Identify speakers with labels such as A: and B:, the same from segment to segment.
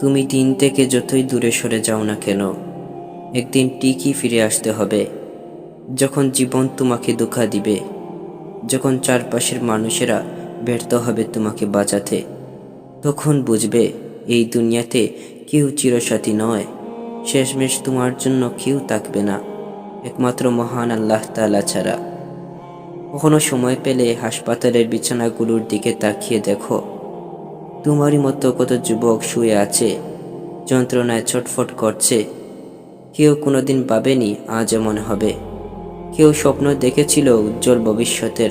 A: তুমি দিন থেকে যতই দূরে সরে যাও না কেন, একদিন ঠিকই ফিরে আসতে হবে। যখন জীবন তোমাকে দুঃখা দিবে, যখন চারপাশের মানুষেরা ব্যর্থ হবে তোমাকে বাঁচাতে, তখন বুঝবে এই দুনিয়াতে কেউ চিরসাথী নয়। শেষমেশ তোমার জন্য কেউ থাকবে না, একমাত্র মহান আল্লাহ তাআলা ছাড়া। কখনো সময় পেলে হাসপাতালের বিছানাগুলোর দিকে তাকিয়ে দেখো। তোমারই মতো কত যুবক শুয়ে আছে, যন্ত্রণায় ছটফট করছে। কেউ কোনোদিন পাবেনি আজ এমন হবে। কেউ স্বপ্ন দেখেছিল উজ্জ্বল ভবিষ্যতের।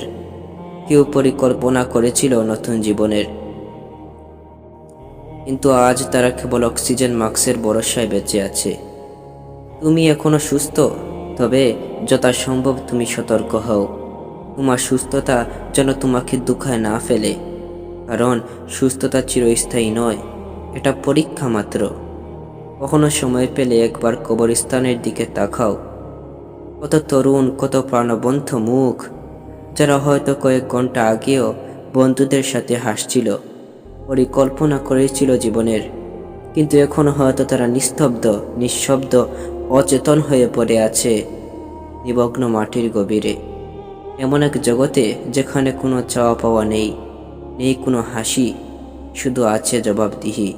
A: কেউ পরিকল্পনা করেছিল নতুন জীবনের। কিন্তু আজ তারা কেবল অক্সিজেন মাস্কের ভরসায় বেঁচে আছে। তুমি এখনও সুস্থ, তবে যথাসম্ভব তুমি সতর্ক হও। তোমার সুস্থতা যেন তোমাকে দুঃখায় না ফেলে। কারণ সুস্থতা চিরস্থায়ী নয়, এটা পরীক্ষা মাত্র। কখনো সময় পেলে একবার কবরস্থানের দিকে তাকাও। কত তরুণ, কত প্রাণবন্ত মুখ, যারা হয়তো কয়েক ঘণ্টা আগেও বন্ধুদের সাথে হাসছিল, পরিকল্পনা করেছিল জীবনের, কিন্তু এখন হয়তো তারা নিস্তব্ধ, নিঃশব্দ, অচেতন হয়ে পড়ে আছে, নিমগ্ন মাটির গভীরে। এমন এক জগতে যেখানে কোনো চাওয়া পাওয়া নেই। নেই কোনো হাসি, শুধু আছে জবাবদিহি।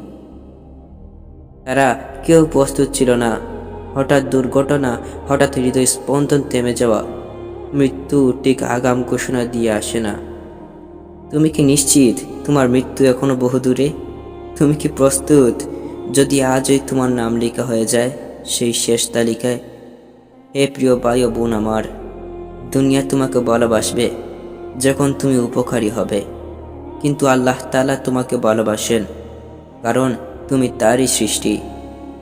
A: তারা কেউ প্রস্তুত ছিল না। হঠাৎ দুর্ঘটনা, হঠাৎ হৃদয় স্পন্দন থেমে যাওয়া। মৃত্যু ঠিক আগাম ঘোষণা দিয়ে আসে না। তুমি কি নিশ্চিত তোমার মৃত্যু এখনও বহু দূরে তুমি কি প্রস্তুত যদি আজই তোমার নাম লেখা হয়ে যায় সেই শেষ তালিকায়, হে প্রিয় ও বোন আমার, দুনিয়া তোমাকে ভালোবাসবে যখন তুমি উপকারী হবে কিন্তু আল্লাহ তালা তোমাকে ভালোবাসেন, কারণ তুমি তারই সৃষ্টি।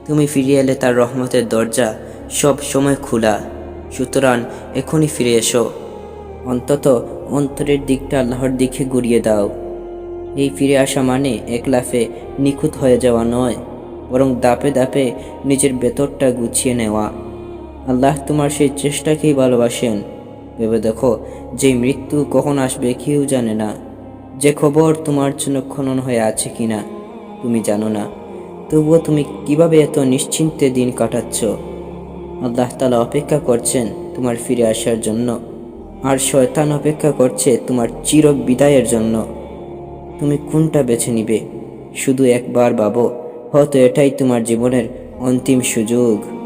A: তুমি ফিরে এলে তার রহমতের দরজা সব সময় খোলা। সুতরাং এখনই ফিরে এসো। অন্তত অন্তরের দিকটা আল্লাহর দিকে ঘুরিয়ে দাও। এই ফিরে আসা মানে এক লাফে নিখুঁত হয়ে যাওয়া নয়, বরং দাপে দাপে নিজের ভেতরটা গুছিয়ে নেওয়া। আল্লাহ তোমার সেই চেষ্টাকেই ভালোবাসেন। ভেবে দেখো, যে মৃত্যু কখন আসবে কেউ জানে না। যে খবর তোমার জন্য খনন হয়ে আছে কিনা, তুমি জানো না। তবুও তুমি কীভাবে এত নিশ্চিন্তে দিন কাটাচ্ছ? আল্লাহ তালা অপেক্ষা করছেন তোমার ফিরে আসার জন্য, আর শয়তান অপেক্ষা করছে তোমার চির বিদায়ের জন্য। তুমি কোনটা বেছে নিবে? শুধু একবার ভাবো, হয়তো এটাই তোমার জীবনের অন্তিম সুযোগ।